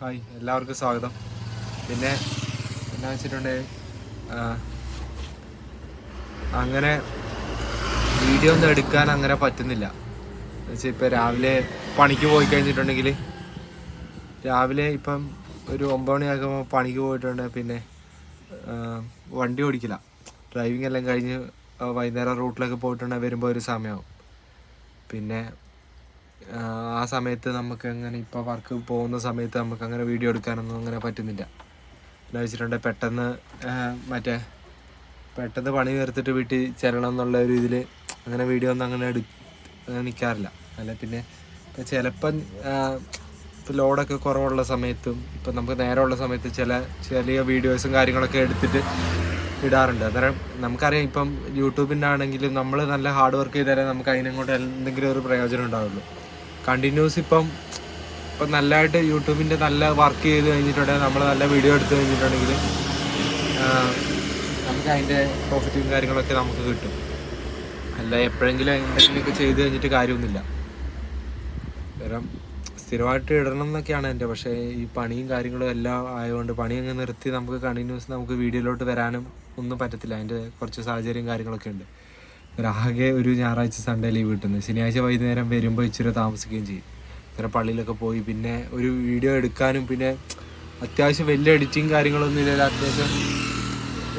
Hi എല്ലാവർക്കും സ്വാഗതം. പിന്നെ എന്നാ വെച്ചിട്ടുണ്ടെങ്കിൽ അങ്ങനെ വീഡിയോ ഒന്നും എടുക്കാൻ അങ്ങനെ പറ്റുന്നില്ല. എന്നുവെച്ചാൽ ഇപ്പം രാവിലെ പണിക്ക് പോയി കഴിഞ്ഞിട്ടുണ്ടെങ്കിൽ രാവിലെ ഇപ്പം ഒരു ഒമ്പത് മണിയാകുമ്പോൾ പണിക്ക് പോയിട്ടുണ്ട്. പിന്നെ വണ്ടി ഓടിക്കില്ല. ഡ്രൈവിംഗ് എല്ലാം കഴിഞ്ഞ് വൈകുന്നേരം റൂട്ടിലൊക്കെ പോയിട്ടുണ്ടെങ്കിൽ വരുമ്പോൾ ഒരു സമയമാവും പിന്നെ ആ, സമയത്ത് നമുക്ക് അങ്ങനെ ഇപ്പോൾ വർക്ക് പോകുന്ന സമയത്ത് നമുക്ക് അങ്ങനെ വീഡിയോ എടുക്കാനൊന്നും അങ്ങനെ പറ്റുന്നില്ല. എന്ന് വെച്ചിട്ടുണ്ടെങ്കിൽ പെട്ടെന്ന് മറ്റേ പെട്ടെന്ന് പണി തീർത്തിട്ട് വീട്ടിൽ ചെല്ലണം എന്നുള്ള ഒരു ഇതിൽ അങ്ങനെ വീഡിയോ ഒന്നും അങ്ങനെ എടു നിൽക്കാറില്ല അല്ല പിന്നെ ചിലപ്പം ഇപ്പോൾ ലോഡൊക്കെ കുറവുള്ള സമയത്തും ഇപ്പം നമുക്ക് നേരമുള്ള സമയത്ത് ചില ചെറിയ വീഡിയോസും കാര്യങ്ങളൊക്കെ എടുത്തിട്ട് ഇടാറുണ്ട്. അന്നേരം നമുക്കറിയാം ഇപ്പം യൂട്യൂബിന്റെ ആണെങ്കിലും നമ്മൾ നല്ല ഹാർഡ് വർക്ക് ചെയ്താലേ നമുക്ക് അതിനെക്കൊണ്ട് എന്തെങ്കിലും ഒരു പ്രയോജനം ഉണ്ടാവുള്ളൂ. കണ്ടിന്യൂസ് ഇപ്പം ഇപ്പം നല്ലതായിട്ട് യൂട്യൂബിന്റെ നല്ല വർക്ക് ചെയ്ത് കഴിഞ്ഞിട്ടുണ്ടെങ്കിൽ നമ്മൾ നല്ല വീഡിയോ എടുത്ത് കഴിഞ്ഞിട്ടുണ്ടെങ്കിൽ നമുക്ക് അതിന്റെ പ്രോഫിറ്റും കാര്യങ്ങളൊക്കെ നമുക്ക് കിട്ടും. അല്ല എപ്പോഴെങ്കിലും എന്തെങ്കിലുമൊക്കെ ചെയ്ത് കഴിഞ്ഞിട്ട് കാര്യമൊന്നുമില്ല. കാരണം സ്ഥിരമായിട്ട് ഇടണം എന്നൊക്കെയാണ് എന്റെ പക്ഷേ ഈ പണിയും കാര്യങ്ങളും എല്ലാം ആയതുകൊണ്ട് പണി അങ്ങ് നിർത്തി നമുക്ക് കണ്ടിന്യൂസ് നമുക്ക് വീഡിയോയിലോട്ട് വരാനും ഒന്നും പറ്റത്തില്ല. അതിന്റെ കുറച്ച് സാഹചര്യം കാര്യങ്ങളൊക്കെ ഉണ്ട്. ആകെ ഒരു ഞായറാഴ്ച സൺഡേ ലീവ് കിട്ടുന്നത് ശനിയാഴ്ച വൈകുന്നേരം വരുമ്പോൾ ഇച്ചിരി താമസിക്കുകയും ചെയ്യും. ഇങ്ങനെ പള്ളിയിലൊക്കെ പോയി പിന്നെ ഒരു വീഡിയോ എടുക്കാനും പിന്നെ അത്യാവശ്യം വലിയ എഡിറ്റിങ് കാര്യങ്ങളൊന്നും ഇല്ല. അത്യാവശ്യം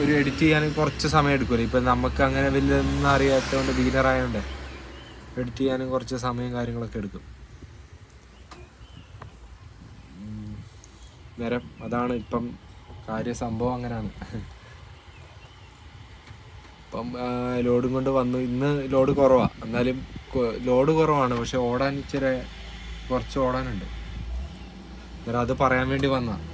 ഒരു എഡിറ്റ് ചെയ്യാൻ കുറച്ച് സമയം എടുക്കുമല്ലോ. ഇപ്പം നമുക്ക് അങ്ങനെ വലിയൊന്നും അറിയാത്തതുകൊണ്ട് ബിഗിനർ ആയതുകൊണ്ട് എഡിറ്റ് ചെയ്യാനും കുറച്ച് സമയം കാര്യങ്ങളൊക്കെ എടുക്കും. നേരം അതാണ് ഇപ്പം കാര്യ സംഭവം അങ്ങനെയാണ്. ഇപ്പം ലോഡും കൊണ്ട് വന്നു. ഇന്ന് ലോഡ് കുറവാണ് എന്നാലും ലോഡ് കുറവാണ്. പക്ഷെ ഓടാൻ ഇച്ചിരി കുറച്ച് ഓടാനുണ്ട്. അന്നേരം അത് പറയാൻ വേണ്ടി വന്നതാണ്